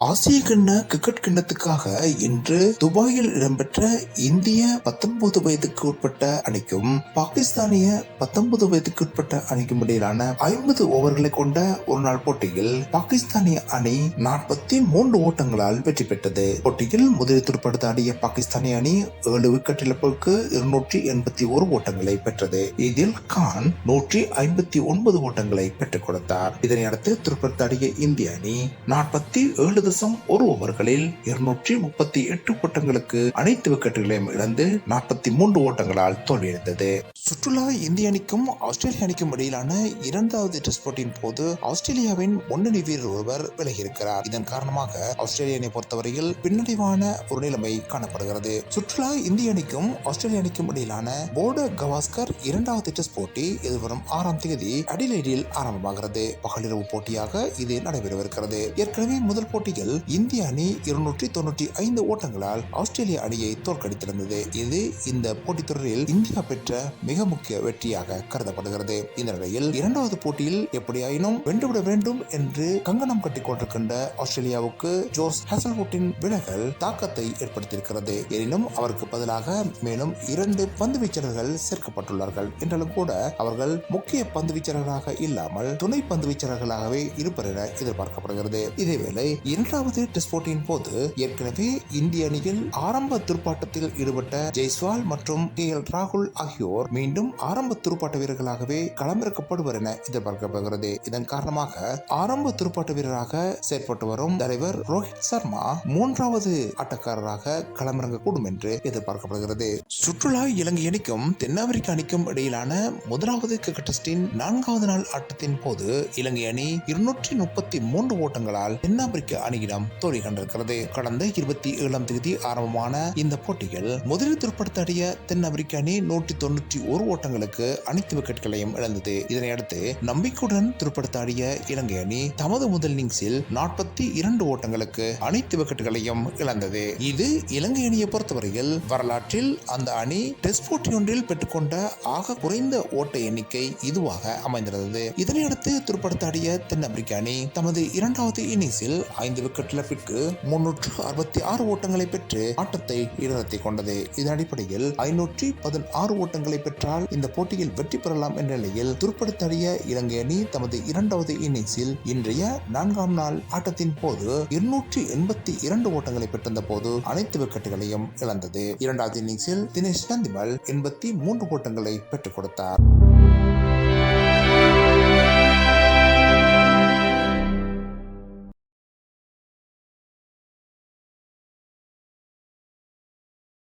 ஆசிய கிண்ண கிரிக்கெட் கிண்ணத்துக்காக இன்று துபாயில் இடம்பெற்ற இந்திய பத்தொன்பது வயதுக்கு உட்பட்ட அணிக்கும் பாகிஸ்தானிய பத்தொன்பது வயதுக்கு உட்பட்ட அணிக்கும் இடையிலான ஐம்பது ஓவர்களை கொண்ட ஒரு நாள் போட்டியில் பாகிஸ்தானிய அணி நாற்பத்தி மூன்று ஓட்டங்களால் வெற்றி பெற்றது. போட்டியில் முதலில் துடுப்படுத்த ஆடிய பாகிஸ்தானிய அணி ஏழு விக்கெட் இழப்புக்கு இருநூற்றி எண்பத்தி ஒரு ஓட்டங்களை பெற்றது. இதில் கான் நூற்றி ஐம்பத்தி ஒன்பது ஓட்டங்களை பெற்றுக் கொடுத்தார். இதனை அடுத்து துடுப்படுத்த ஆடிய இந்திய அணி நாற்பத்தி ஏழு தசம் ஒரு ஓவர்களில் இருநூற்றி முப்பத்தி எட்டு ஓட்டங்களுக்கு அனைத்து விக்கெட்டுகளையும் இழந்து நாற்பத்தி மூன்று ஓட்டங்களால் தோல்வியடைந்தது. சுற்றுலா இந்திய அணிக்கும் ஆஸ்திரேலிய அணிக்கும் இடையிலான இரண்டாவது டெஸ்ட் போட்டியின் போது ஆஸ்திரேலியாவின் முன்னணி வீரர் ஒருவர் விலகியிருக்கிறார். இதன் காரணமாக ஆஸ்திரேலிய அணியை பொறுத்தவரையில் பின்னடைவான ஒரு நிலைமை காணப்படுகிறது. சுற்றுலா இந்திய அணிக்கும் ஆஸ்திரேலிய அணிக்கும் இடையிலான போர்டு கவாஸ்கர் இரண்டாவது டெஸ்ட் போட்டி எதிர்வரும் ஆறாம் தேதி அடிலைடில் ஆரம்பமாகிறது. பகலிரவு போட்டியாக இது நடைபெறவிருக்கிறது. ஏற்கனவே முதல் போட்டியில் இந்திய அணி இருநூற்றி தொண்ணூற்றி ஐந்து ஓட்டங்களால் ஆஸ்திரேலிய அணியை தோற்கடித்திருந்தது. இது இந்த போட்டித் தொடரில் இந்தியா பெற்ற மிக மிக முக்கிய வெற்றியாக கருதப்படுகிறது. இந்த நிலையில் இரண்டாவது போட்டியில் எப்படியாயினும் வென்றுவிட வேண்டும் என்று கங்கணம் கட்டிக் கொண்டிருக்கின்ற ஆஸ்திரேலியாவுக்கு ஜோஸ் ஹேசல்வுட்டின் விலகல் தாக்கத்தை ஏற்படுத்தியிருக்கிறது. எனினும் அவருக்கு பதிலாக மேலும் இரண்டு பந்து வீச்சர்கள் சேர்க்கப்பட்டுள்ளார்கள். என்றாலும் கூட அவர்கள் முக்கிய பந்து வீச்சர்களாக இல்லாமல் துணை பந்து வீச்சாளர்களாகவே இருப்பர் என எதிர்பார்க்கப்படுகிறது. இதேவேளை இரண்டாவது டெஸ்ட் போட்டியின் போது ஏற்கனவே இந்திய அணியில் ஆரம்ப துர்ப்பாட்டத்தில் ஈடுபட்ட ஜெய்ஸ்வால் மற்றும் கே எல் ராகுல் ஆகியோர் மீண்டும் மீண்டும் ஆரம்ப துடுப்பாட்ட வீரர்களாகவே களமிறக்கப்படுவர் என எதிர்பார்க்கப்படுகிறது. இதன் காரணமாக ஆரம்ப துடுப்பாட்ட வீரராக செயற்பட்டு வரும் தலைவர் ரோஹித் சர்மா மூன்றாவது ஆட்டக்காரராக களமிறங்கக்கூடும் என்று எதிர்பார்க்கப்படுகிறது. சுற்றுலா இலங்கை அணிக்கும் தென்னாப்பிரிக்க அணிக்கும் இடையிலான முதலாவது கிரிக்கெட் டெஸ்டின் நான்காவது நாள் ஆட்டத்தின் போது இலங்கை அணி இருநூற்றி முப்பத்தி மூன்று ஓட்டங்களால் தென்னாப்பிரிக்க அணியிடம் தோல்வி கண்டிருக்கிறது. கடந்த இருபத்தி ஏழாம் தேதி ஆரம்பமான இந்த போட்டியில் முதலில் துடுப்படுத்தாடிய தென்னாப்பிரிக்க அணி நூற்றி தொண்ணூற்றி ஒரு ஓட்டங்களுக்கு அனைத்து விக்கெட்டுகளையும் இழந்தது. இதனையடுத்து நம்பிக்கையுடன் துடுப்படுத்தாடிய இலங்கை அணி தமது முதல் இன்னிங்ஸில் நாற்பத்தி இரண்டு ஓட்டங்களுக்கு அனைத்து விக்கெட்டுகளையும் இழந்தது. இது இலங்கை அணியை பொறுத்தவரையில் வரலாற்றில் அந்த அணி டெஸ்ட் போட்டி ஒன்றில் பெற்றுக்கொண்ட ஆக குறைந்த ஓட்ட எண்ணிக்கை இதுவாக அமைந்திருந்தது. இதனையடுத்து துருப்படுத்தாடிய தென்னாப்பிரிக்க அணி தமது இரண்டாவது இன்னிங்ஸில் ஐந்து விக்கெட் இழப்பிற்கு முன்னூற்று அறுபத்தி ஆறு ஓட்டங்களை பெற்று ஆட்டத்தை ஈடுநடத்திக் கொண்டது. இதன் அடிப்படையில் ஐநூற்றி பதினாறு ஓட்டங்களை பெற்றால் இந்த போட்டியில் வெற்றி பெறலாம் என்ற நிலையில் துருப்படுத்தாடிய இலங்கை அணி தமது இரண்டாவது இன்னிங்ஸில் இன்றைய நான்காம் நாள் ஆட்டத்தின் போது இருநூற்றி எண்பத்தி இரண்டு ஓட்டங்களை பெற்றிருந்த போது அனைத்து விக்கெட்டுகளையும் இழந்தது. இரண்டாவது இன்னிங்ஸில் தினேஷ் நந்திமல் எண்பத்தி மூன்று ஓட்டங்களை பெற்றுக் கொடுத்தார்.